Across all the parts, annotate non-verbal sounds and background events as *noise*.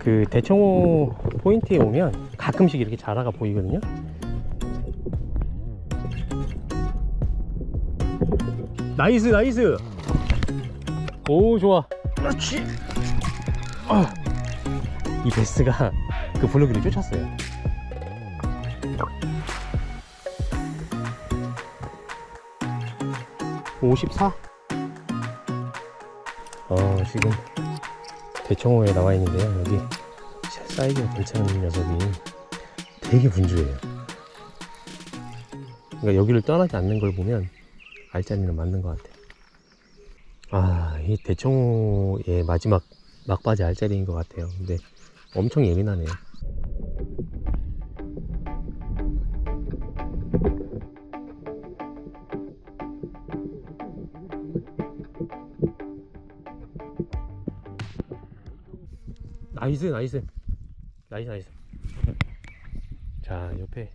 그 대청호 포인트에 오면 가끔씩 이렇게 자라가 보이거든요. 나이스 나이스. 오 좋아. 그렇지. 아. 이 베스가 그 블루기를 쫓았어요. 오십사. 어 지금 대청호에 나와 있는데요. 여기 사이즈가 괜찮은 녀석이 되게 분주해요. 그러니까 여기를 떠나지 않는 걸 보면 알짜리는 맞는 것 같아요. 아, 이 대청호의 마지막 막바지 알짜리인 것 같아요. 근데 엄청 예민하네요. 나이스, 나이스. 나이스, 나이스. 자, 옆에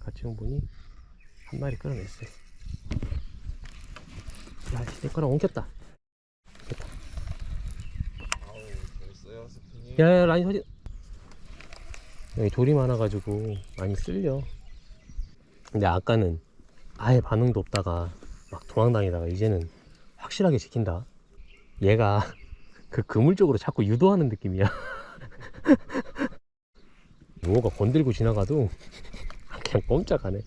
같이 온 분이 한 마리 끌어냈어요. 야, 씨, 내 거랑 옮겼다. 아우 재밌어요 스피닝 야, 야, 라인 서지. 여기 돌이 많아가지고 많이 쓸려. 근데 아까는 아예 반응도 없다가 막 도망다니다가 이제는 확실하게 지킨다. 얘가 그 그물 쪽으로 자꾸 유도하는 느낌이야. *laughs* 용어가 건들고 지나가도 그냥 꼼짝하네.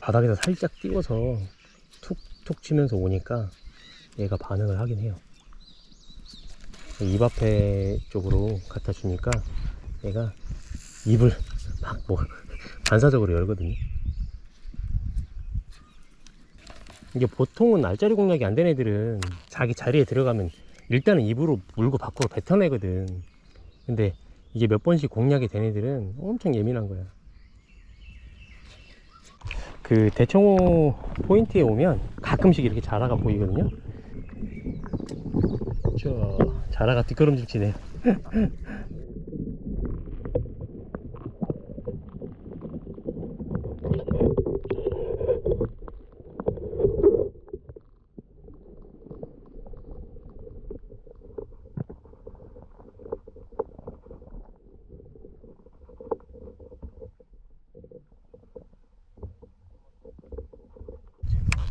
바닥에서 살짝 띄워서 툭툭 치면서 오니까 얘가 반응을 하긴 해요. 입 앞에 쪽으로 갖다 주니까 얘가 입을 막 뭐 반사적으로 열거든요. 이게 보통은 알짜리 공략이 안 된 애들은 자기 자리에 들어가면 일단은 입으로 물고 밖으로 뱉어내거든. 근데 이게 몇 번씩 공략이 된 애들은 엄청 예민한 거야. 그 대청호 포인트에 오면 가끔씩 이렇게 자라가 보이거든요. 저 자라가 뒷걸음질 치네. *laughs*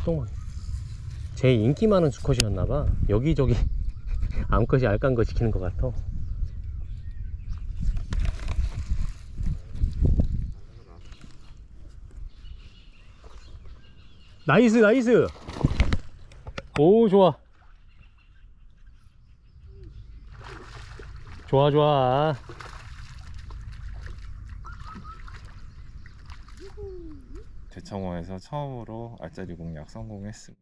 똥만. 제 인기 많은 수컷이었나봐. 여기저기 *laughs* 암컷이 알깐 거 지키는 것 같아. 나이스, 나이스. 오, 좋아. 좋아, 좋아. 대청호에서 처음으로 알짜리 공략 성공했습니다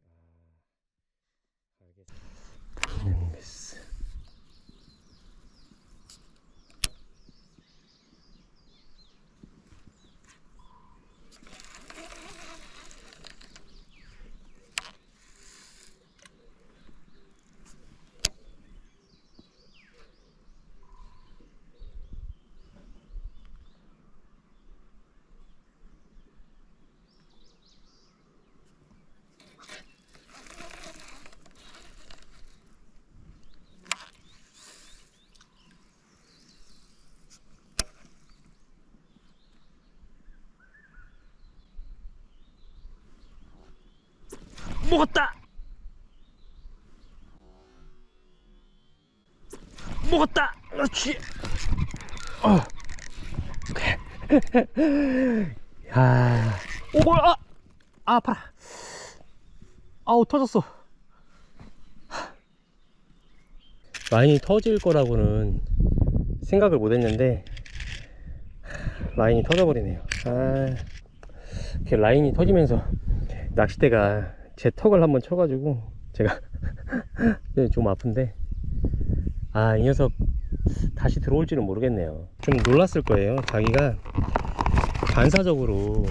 먹었다! 먹었다! 그렇지! 어. *laughs* 야, 오, 뭐야! 아! 아, 아파라. 아우, 터졌어. 라인이 터질 거라고는 생각을 못 했는데, 라인이 터져버리네요. 아, 이렇게 라인이 터지면서 낚싯대가 제 턱을 한번 쳐가지고 제가 *laughs* 네, 좀 아픈데. 아 이 녀석 다시 들어올지는 모르겠네요. 좀 놀랐을 거예요. 자기가 반사적으로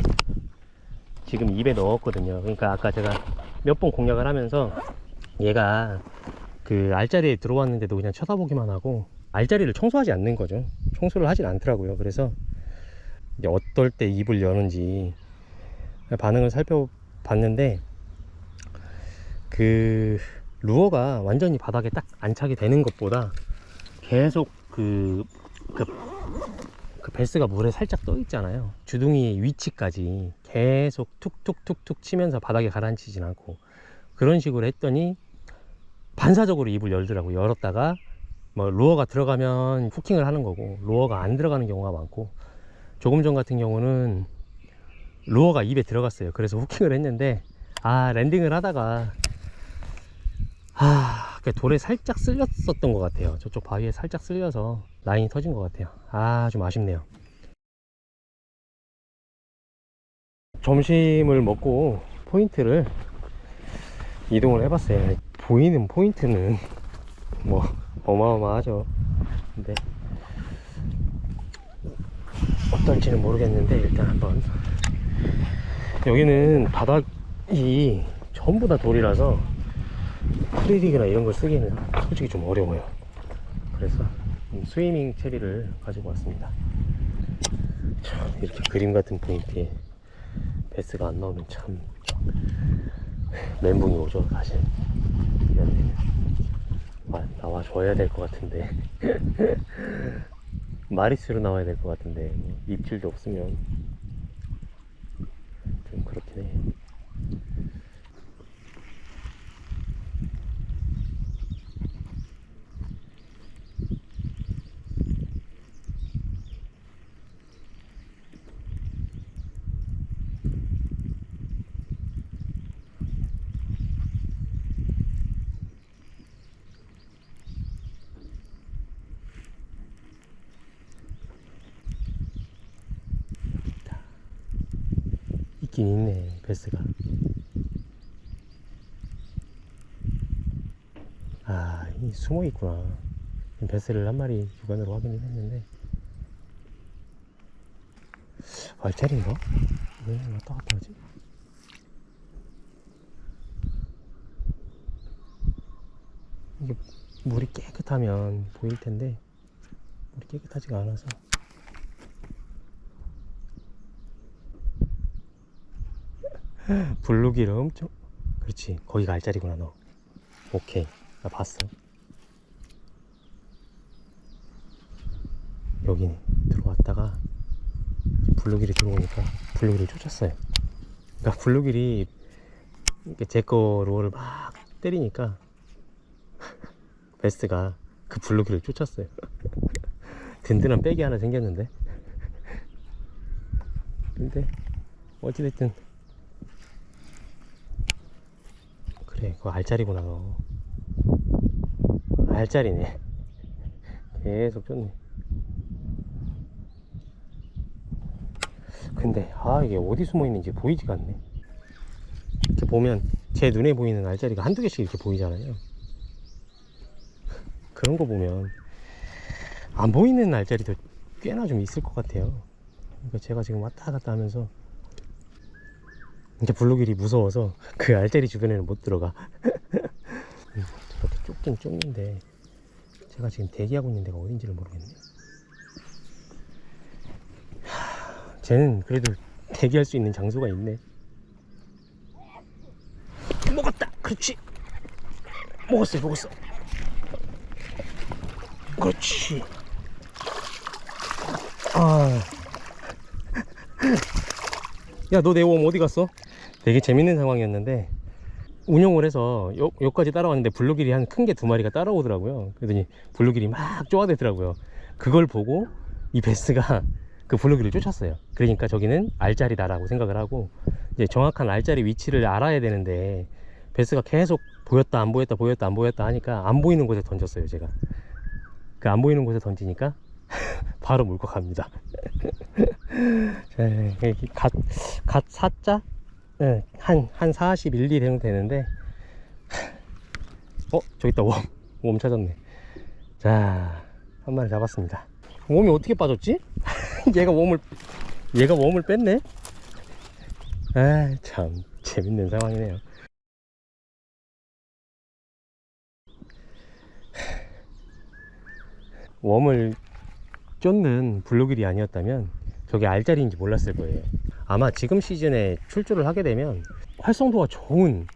지금 입에 넣었거든요. 그러니까 아까 제가 몇 번 공략을 하면서 얘가 그 알짜리에 들어왔는데도 그냥 쳐다보기만 하고 알짜리를 청소하지 않는 거죠. 청소를 하진 않더라고요. 그래서 이제 어떨 때 입을 여는지 반응을 살펴봤는데 그 루어가 완전히 바닥에 딱 안착이 되는 것보다 계속 그, 그, 그 베스가 물에 살짝 떠 있잖아요. 주둥이 위치까지 계속 툭툭툭툭 치면서 바닥에 가라앉히진 않고 그런 식으로 했더니 반사적으로 입을 열더라고. 열었다가 뭐 루어가 들어가면 후킹을 하는 거고 루어가 안 들어가는 경우가 많고 조금 전 같은 경우는 루어가 입에 들어갔어요. 그래서 후킹을 했는데 아 랜딩을 하다가 아, 그 돌에 살짝 쓸렸었던 것 같아요. 저쪽 바위에 살짝 쓸려서 라인이 터진 것 같아요. 아, 좀 아쉽네요. 점심을 먹고 포인트를 이동을 해봤어요. 보이는 포인트는 뭐 어마어마하죠. 근데 어떨지는 모르겠는데 일단 한번 여기는 바닥이 전부 다 돌이라서 프리릭이나 이런 걸 쓰기는 솔직히 좀 어려워요. 그래서 이 스위밍 체리를 가지고 왔습니다. 참 이렇게 그림 같은 포인트에 베스가 안 나오면 참 멘붕이 오죠 사실. 이런 데는 와, 나와 줘야 될 것 같은데 *laughs* 마리스로 나와야 될 것 같은데 뭐 입질도 없으면 좀 그렇긴 해. 있긴 있네 베스가 아이 숨어 있구나 베스를 한 마리 육안으로 확인을 했는데 알짜린가? 왜 왔다 갔다 하지? 이게 물이 깨끗하면 보일 텐데 물이 깨끗하지가 않아서 *laughs* 블루기를 엄청 그렇지. 거기가 알짜리구나 너. 오케이. 나 봤어. 여기 들어왔다가 블루길이 들어오니까 블루길을 쫓았어요. 그러니까 블루길이 제거 로어를 막 때리니까 *laughs* 베스가 그 블루길을 쫓았어요. *laughs* 든든한 백이 하나 생겼는데. 근데 어찌됐든 그래 그거 알짜리구나 너. 알짜리네. 계속 쫓네. 근데 아 이게 어디 숨어 있는지 보이지가 않네. 이렇게 보면 제 눈에 보이는 알짜리가 한두 개씩 이렇게 보이잖아요. 그런 거 보면 안 보이는 알짜리도 꽤나 좀 있을 것 같아요. 그러니까 제가 지금 왔다 갔다 하면서 이제 블루길이 무서워서 그 알짜리 주변에는 못 들어가. 음, *laughs* 저렇게 좁긴 좁는데 제가 지금 대기하고 있는 데가 어딘지를 모르겠네요. 하, 쟤는 그래도 대기할 수 있는 장소가 있네. 먹었다. 그렇지. 먹었어요. 먹었어. 그렇지. 아. 야, 너 내 웜 어디 갔어? 되게 재밌는 상황이었는데 운용을 해서 요, 여기까지 따라왔는데 블루길이 한 큰 게 두 마리가 따라오더라고요. 그러더니 블루길이 막 쪼아대더라고요. 그걸 보고 이 베스가 그 블루길을 쫓았어요. 그러니까 저기는 알짜리다 라고 생각을 하고 이제 정확한 알짜리 위치를 알아야 되는데 베스가 계속 보였다 안 보였다 보였다 안 보였다 하니까 안 보이는 곳에 던졌어요 제가 그 안 보이는 곳에 던지니까 *laughs* 바로 물고 갑니다 *laughs* 네, 갓, 갓 사자? 네, 한, 한 41리 정도 되는데, *laughs* 어, 저기 있다, 웜. 웜 찾았네. 자, 한 마리 잡았습니다. 웜이 어떻게 빠졌지? 얘가 웜을, 얘가 웜을 뺐네? 아, 참, 재밌는 상황이네요. 웜을 쫓는 블루길이 아니었다면 저게 알짜리인지 몰랐을 거예요. 아마 지금 시즌에 출조를 하게 되면 활성도가 좋은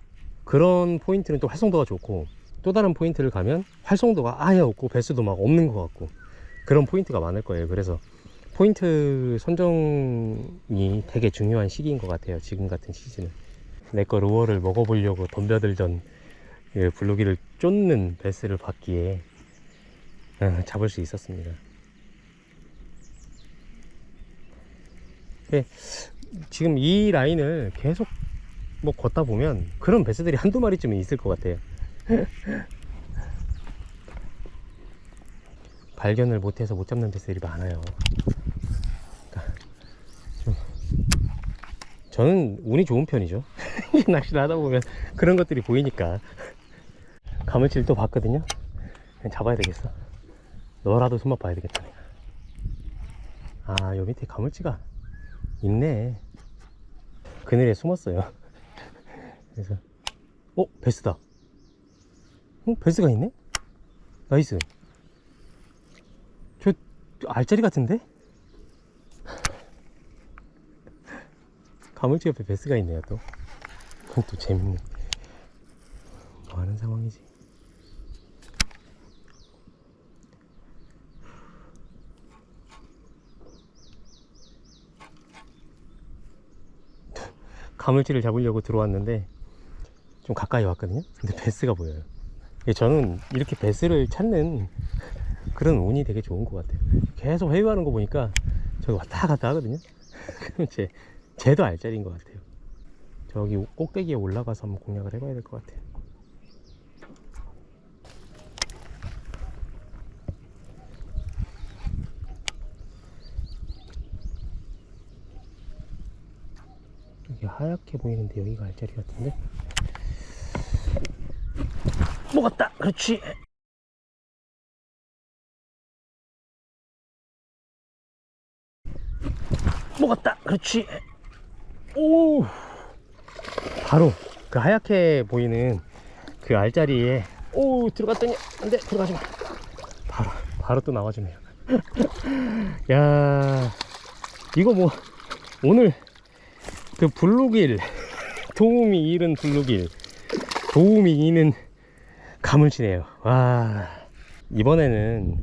그런 포인트는 또 활성도가 좋고 또 다른 포인트를 가면 활성도가 아예 없고 배수도 막 없는 것 같고 그런 포인트가 많을 거예요. 그래서 포인트 선정이 되게 중요한 시기인 것 같아요. 지금 같은 시즌은. 내 거 루어를 먹어보려고 덤벼들던 그 블루기를 쫓는 베스를 받기에 어, 잡을 수 있었습니다. 지금 이 라인을 계속 뭐 걷다 보면 그런 베스들이 한두 마리쯤은 있을 것 같아요. *laughs* 발견을 못해서 못 잡는 베스들이 많아요. 그러니까 좀 저는 운이 좋은 편이죠. *laughs* 낚시를 하다 보면 그런 것들이 보이니까. *laughs* 가물치를 또 봤거든요. 잡아야 되겠어. 너라도 손맛 봐야 되겠다. 아, 요 밑에 가물치가 있네. 그늘에 숨었어요. 그래서, 어, 베스다. 어, 베스가 있네? 나이스. 저, 저 알짜리 같은데? 가물치 옆에 베스가 있네요, 또. 그건 또 재밌네. 뭐 하는 상황이지? 가물치를 잡으려고 들어왔는데 좀 가까이 왔거든요. 근데 베스가 보여요. 저는 이렇게 베스를 찾는 그런 운이 되게 좋은 것 같아요. 계속 회유하는 거 보니까 저기 왔다 갔다 하거든요. *laughs* 제 쟤도 알짜리인 것 같아요. 저기 꼭대기에 올라가서 한번 공략을 해봐야 될 것 같아요. 여기 하얗게 보이는데 여기가 알짜리 같은데? 먹었다! 그렇지! 먹었다! 그렇지! 오! 바로 그 하얗게 보이는 그 알짜리에 오 들어갔더니 안돼 들어가지 마 바로 바로 또 나와주네요 *laughs* 야 이거 뭐 오늘 그 블루길. *laughs* 도움이 잃은 블루길. 도움이 잃는 가물치네요. 와. 이번에는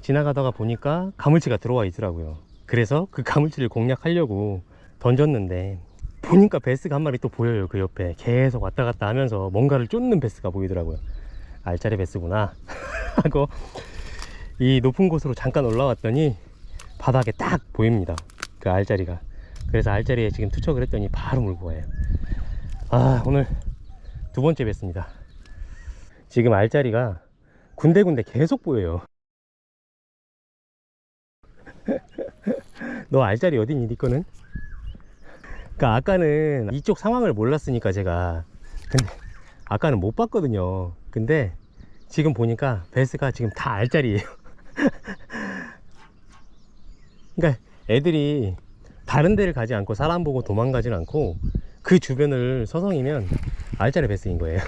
지나가다가 보니까 가물치가 들어와 있더라고요. 그래서 그 가물치를 공략하려고 던졌는데 보니까 베스가 한 마리 또 보여요 그 옆에. 계속 왔다 갔다 하면서 뭔가를 쫓는 베스가 보이더라고요. 알짜리 베스구나. *laughs* 하고 이 높은 곳으로 잠깐 올라왔더니 바닥에 딱 보입니다. 그 알짜리가 그래서 알짜리에 지금 투척을 했더니 바로 물고 가요. 아 오늘 두 번째 뵀습니다. 지금 알짜리가 군데군데 계속 보여요. *laughs* 너 알짜리 어디니 니 거는? 그러니까 아까는 이쪽 상황을 몰랐으니까 제가. 근데 아까는 못 봤거든요. 근데 지금 보니까 베스가 지금 다 알짜리예요. *laughs* 그러니까 애들이 다른 데를 가지 않고 사람 보고 도망가진 않고 그 주변을 서성이면 알짜리 베스인 거예요.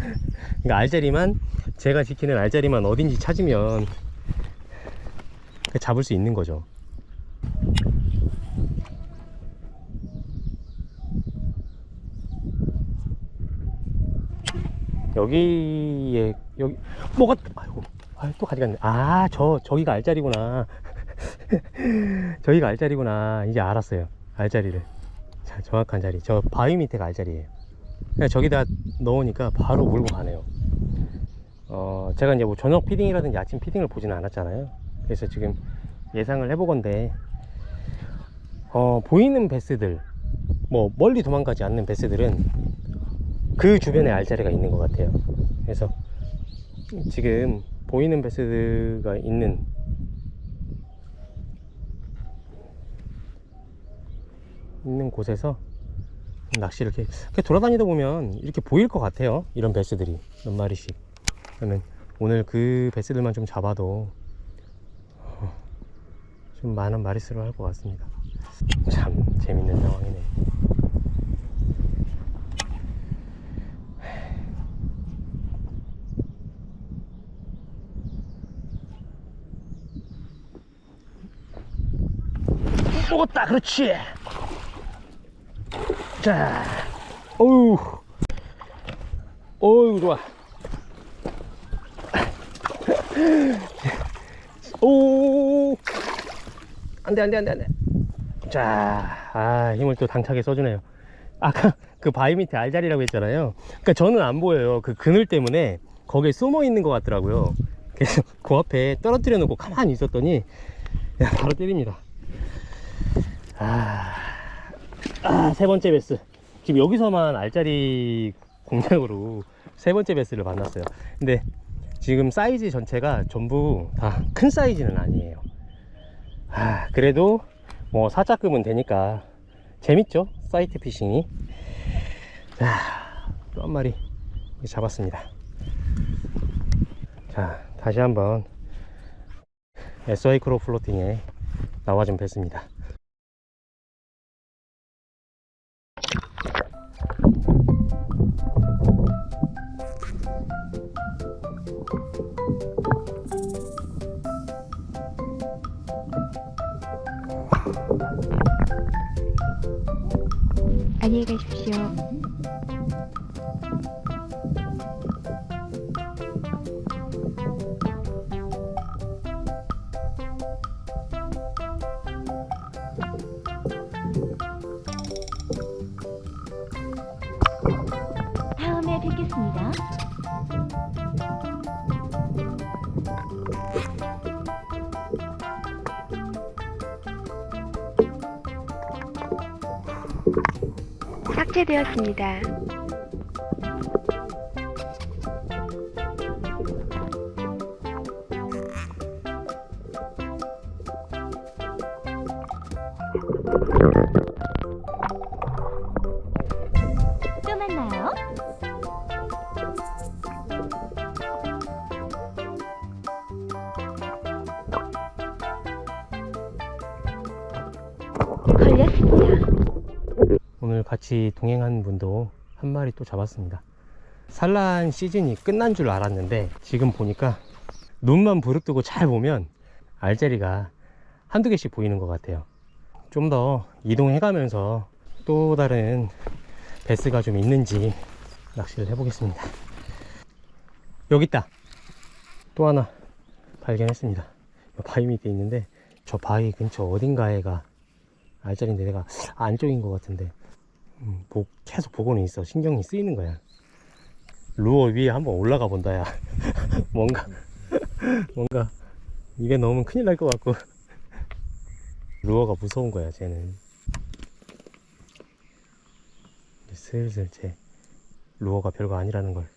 *laughs* 그러니까 알짜리만 제가 지키는 알짜리만 어딘지 찾으면 잡을 수 있는 거죠. 여기에 여기 뭐가 아이고 아유, 또 가져갔네. 아 저 저기가 알짜리구나 *laughs* 저기가 알짜리구나. 이제 알았어요. 알짜리를. 자 정확한 자리. 저 바위 밑에가 그냥 저기다 넣으니까 바로 물고 가네요. 어 제가 이제 뭐 저녁 피딩이라든지 아침 피딩을 보지는 않았잖아요. 그래서 지금 예상을 해보건데 어 보이는 베스들 뭐 멀리 도망가지 않는 베스들은 그 주변에 알짜리가 있는 것 같아요. 그래서 지금 보이는 베스가 있는 있는 곳에서 낚시를 이렇게, 이렇게 돌아다니다 보면 이렇게 보일 것 같아요. 이런 베스들이 몇 마리씩. 그러면 오늘 그 베스들만 좀 잡아도 어, 좀 많은 마리수를 할 것 같습니다. 참 재밌는 상황이네. 먹었다 그렇지 자 어우. 어이구 좋아 오 안 돼 안 돼 안 돼 안 돼. 자 아 힘을 또 당차게 써주네요. 아까 그 바위 밑에 알자리라고 했잖아요. 그러니까 저는 안 보여요. 그 그늘 때문에 거기에 숨어 있는 것 같더라고요. 그래서 *laughs* 그 앞에 떨어뜨려 놓고 가만히 있었더니 야, 바로 때립니다. 아, 아, 세 번째 베스. 지금 여기서만 알짜리 공략으로 세 번째 베스를 만났어요. 근데 지금 사이즈 전체가 전부 다 큰 사이즈는 아니에요. 아, 그래도 뭐 사자급은 되니까 재밌죠? 사이트 피싱이. 자 또 한 마리 잡았습니다. 자 다시 한번 SY 크로 플로팅에 나와 좀 뵀습니다 가십시오. 다음에 뵙겠습니다. 삭제되었습니다. 또 만나요. 걸렸습니다. 오늘 같이 동행한 분도 한 마리 또 잡았습니다. 산란 시즌이 끝난 줄 알았는데 지금 보니까 눈만 부릅뜨고 잘 보면 알짜리가 한두 개씩 보이는 것 같아요. 좀 더 이동해 가면서 또 다른 베스가 좀 있는지 낚시를 해 보겠습니다. 여기 있다. 또 하나 발견했습니다. 바위 밑에 있는데 저 바위 근처 어딘가에가 알짜리인데 내가 안쪽인 것 같은데 음, 보- 계속 보고는 있어. 신경이 쓰이는 거야. 루어 위에 한번 올라가 본다 야. *laughs* 뭔가. *laughs* 뭔가. 입에 넣으면 큰일 날 것 같고. *laughs* 루어가 무서운 거야 쟤는. 슬슬 쟤 루어가 별거 아니라는 걸.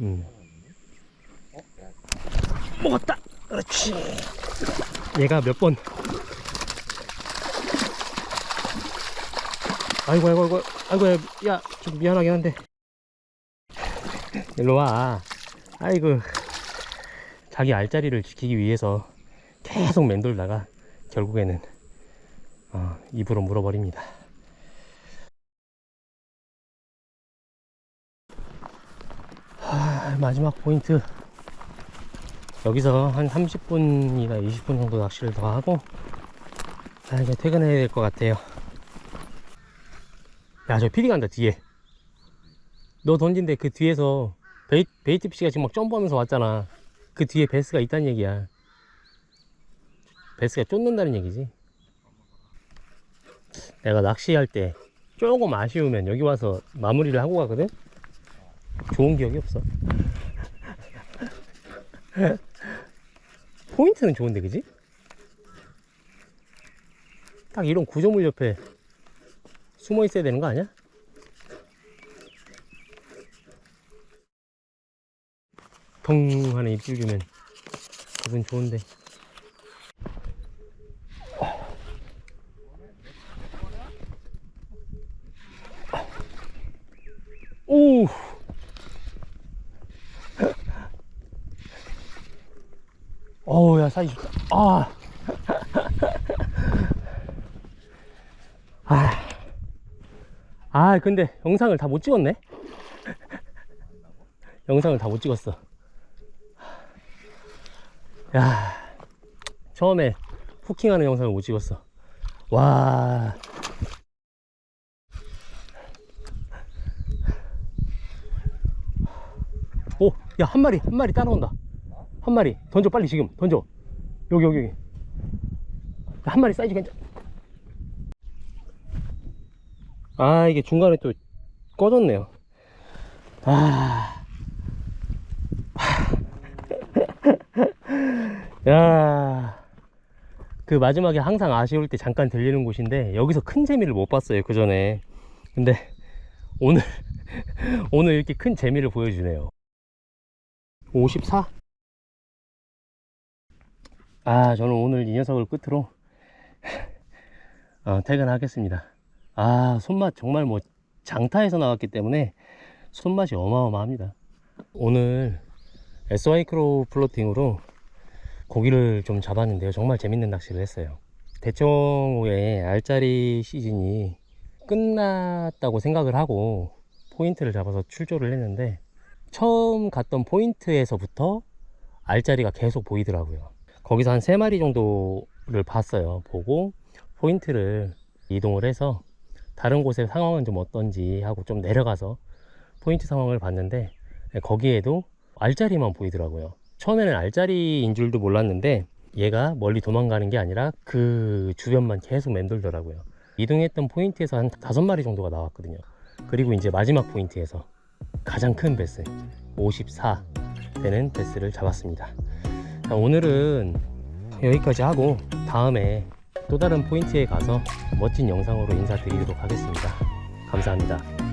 음. 먹었다 그렇지. 얘가 몇 번? 아이고 아이고 아이고 아이고 야 좀 미안하긴 한데. 일로 와. 아이고 자기 알자리를 지키기 위해서 계속 맴돌다가 결국에는 어, 입으로 물어버립니다. 하, 마지막 포인트 여기서 한 30분이나 20분 정도 낚시를 더 하고 아, 이제 퇴근해야 될 것 같아요. 야, 저 피디 간다, 뒤에. 너 던진데 그 뒤에서 베이, 베이트 피시가 지금 막 점프하면서 왔잖아. 그 뒤에 베스가 있다는 얘기야. 베스가 쫓는다는 얘기지. 내가 낚시할 때 조금 아쉬우면 여기 와서 마무리를 하고 가거든? 좋은 기억이 없어. *laughs* 포인트는 좋은데 그지? 딱 이런 구조물 옆에 숨어 있어야 되는 거 아니야? 펑 하는 입질 주면 기분 좋은데 오 어우 야 사이즈 좋다 아. 아. 아 근데 영상을 다 못 찍었네 *laughs* 영상을 다 못 찍었어 야 처음에 후킹하는 영상을 못 찍었어 와. 오, 야, 한 마리, 한 마리 따라온다. 한 마리. 던져, 빨리 지금. 던져. 여기, 여기, 여기. 한 마리 사이즈 괜찮. 아, 이게 중간에 또 꺼졌네요. 아. *laughs* 야. 그 마지막에 항상 아쉬울 때 잠깐 들리는 곳인데 여기서 큰 재미를 못 봤어요 그 전에 근데 오늘 *laughs* 오늘 이렇게 큰 재미를 보여주네요 54? 아 저는 오늘 이 녀석을 끝으로 *laughs* 어, 퇴근하겠습니다 아 손맛 정말 뭐 장타에서 나왔기 때문에 손맛이 어마어마합니다 오늘 SY 크로우 플로팅으로 고기를 좀 잡았는데요. 정말 재밌는 낚시를 했어요. 대청호의 알짜리 시즌이 끝났다고 생각을 하고 포인트를 잡아서 출조를 했는데 처음 갔던 포인트에서부터 알짜리가 계속 보이더라고요. 거기서 한 세마리 정도를 봤어요. 보고 포인트를 이동을 해서 다른 곳의 상황은 좀 어떤지 하고 좀 내려가서 포인트 상황을 봤는데 거기에도 알짜리만 보이더라고요. 처음에는 알짜리인 줄도 몰랐는데 얘가 멀리 도망가는 게 아니라 그 주변만 계속 맴돌더라고요. 이동했던 포인트에서 한 다섯 마리 정도가 나왔거든요. 그리고 이제 마지막 포인트에서 가장 큰 베스 54 되는 베스를 잡았습니다. 자, 오늘은 여기까지 하고 다음에 또 다른 포인트에 가서 멋진 영상으로 인사드리도록 하겠습니다. 감사합니다.